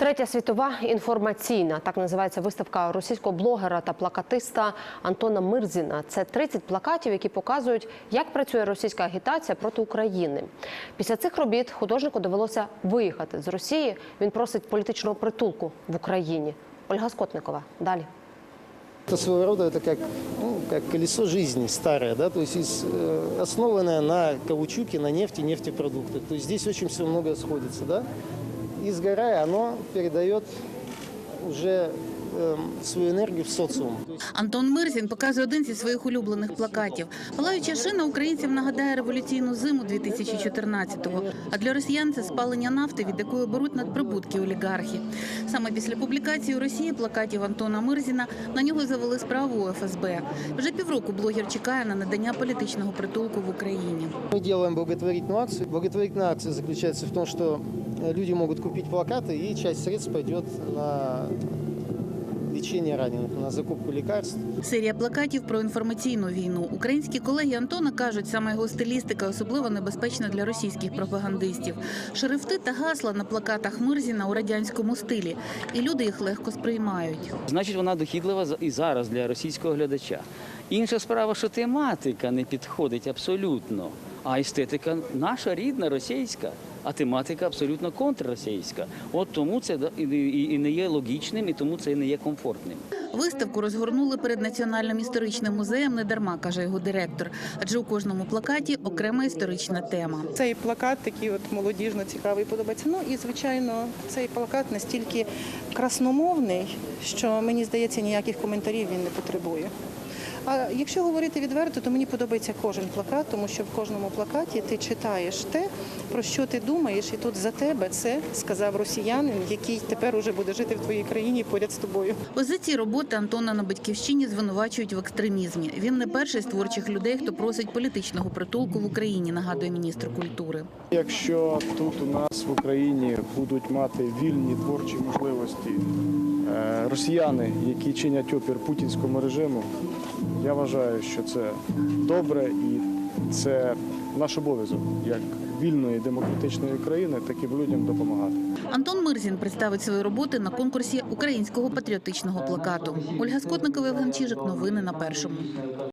Третя світова інформаційна так називається виставка російського блогера та плакатиста Антона Мирзіна. Це 30 плакатів, які показують, як працює російська агітація проти України. Після цих робіт художнику довелося виїхати з Росії. Він просить політичного притулку в Україні. Ольга Скотникова далі. Это своего рода это как, ну, как колесо жизни старое, да, то есть из, э, основанное на каучуке, на нефти, нефтепродуктах. То есть здесь очень все много сходится, да. И сгорая, оно передает уже свою энергию в социум. То есть Антон Мирзін показує один зі своїх улюблених плакатів. Палаюча шина українцям нагадає революційну зиму 2014-го. А для росіян це спалення нафти, від якої беруть надприбутки олігархи. Саме після публікації у Росії плакатів Антона Мирзіна на нього завели справу у ФСБ. Вже півроку блогер чекає на надання політичного притулку в Україні. Мы делаем благотворительную акцию. Благотворительная акция заключается в том, что э, люди могут купить плакаты, и часть средств пойдет на лечение раненых, на закупку лекарств. Серія плакатів про інформаційну війну. Українські колеги Антона кажуть, саме його стилістика особливо небезпечна для російських пропагандистів. Шрифти та гасла на плакатах Мирзіна у радянському стилі, і люди їх легко сприймають. Значить, вона дохідлива і зараз для російського глядача. Інша справа, що тематика не підходить абсолютно, а естетика наша рідна, російська, а тематика абсолютно контрросійська. От тому це і, не є логічним, і тому це і не є комфортним. Виставку розгорнули перед національним історичним музеєм не дарма, каже його директор. Адже у кожному плакаті окрема історична тема. Цей плакат такий от молодіжно цікавий подобається. Ну і звичайно, цей плакат настільки красномовний, що мені здається, ніяких коментарів він не потребує. А якщо говорити відверто, то мені подобається кожен плакат, тому що в кожному плакаті ти читаєш те, про що ти думаєш, і тут за тебе це сказав росіянин, який тепер уже буде жити в твоїй країні поряд з тобою. Ці роботи Антона на батьківщині звинувачують в екстремізмі. Він не перший з творчих людей, хто просить політичного притулку в Україні, нагадує міністр культури. Якщо тут у нас в Україні будуть мати вільні творчі можливості е, росіяни, які чинять опір путінському режиму, я вважаю, що це добре і це наш обов'язок як вільної демократичної країни таким людям допомагати. Антон Мирзін представить свої роботи на конкурсі українського патріотичного плакату. Ольга Скотникова, Євген Чижик. Новини на першому.